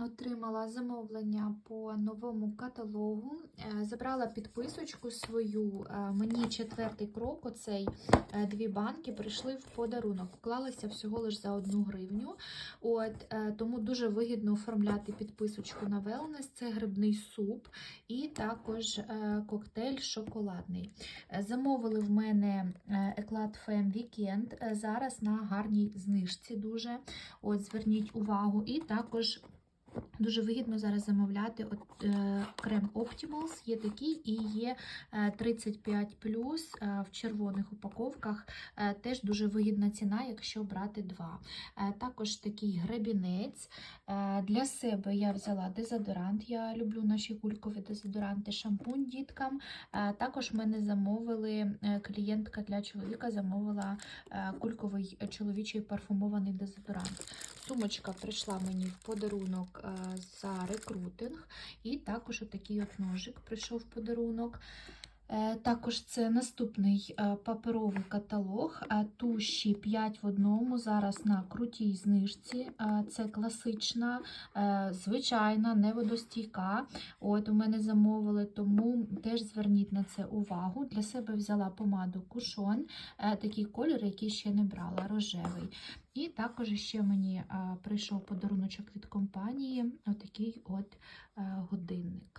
Отримала замовлення по новому каталогу. Е, Забрала підписочку свою. Е, Мені четвертий крок, оцей е, дві банки прийшли в подарунок. Вклалися всього лише за одну гривню. От, тому дуже вигідно оформляти підписочку на Wellness. Це грибний суп і також коктейль шоколадний. Замовили в мене Еклад Femme Weekend. Зараз на гарній знижці дуже. От, зверніть увагу. І також Дуже вигідно зараз замовляти от, е, крем Optimals, є такий і є е, 35 е, в червоних упаковках. Е, теж дуже вигідна ціна, якщо брати два. Е, також такий гребінець. Е, для себе я взяла дезодорант. Я люблю наші кулькові дезодоранти, шампунь діткам. Е, також мене замовили е, клієнтка для чоловіка, замовила е, кульковий е, чоловічий парфумований дезодорант. Сумочка прийшла мені в подарунок е, за рекрутинг, і також отакий от ножик прийшов в подарунок. Е, Також це наступний е, паперовий каталог. Туші 5 в одному. Зараз на крутій знижці. Це класична, е, звичайна, неводостійка. От у мене замовили, тому теж зверніть на це увагу. Для себе взяла помаду Кушон, такий колір, який ще не брала, рожевий. І також ще мені прийшов подаруночок від компанії, отакий от годинник.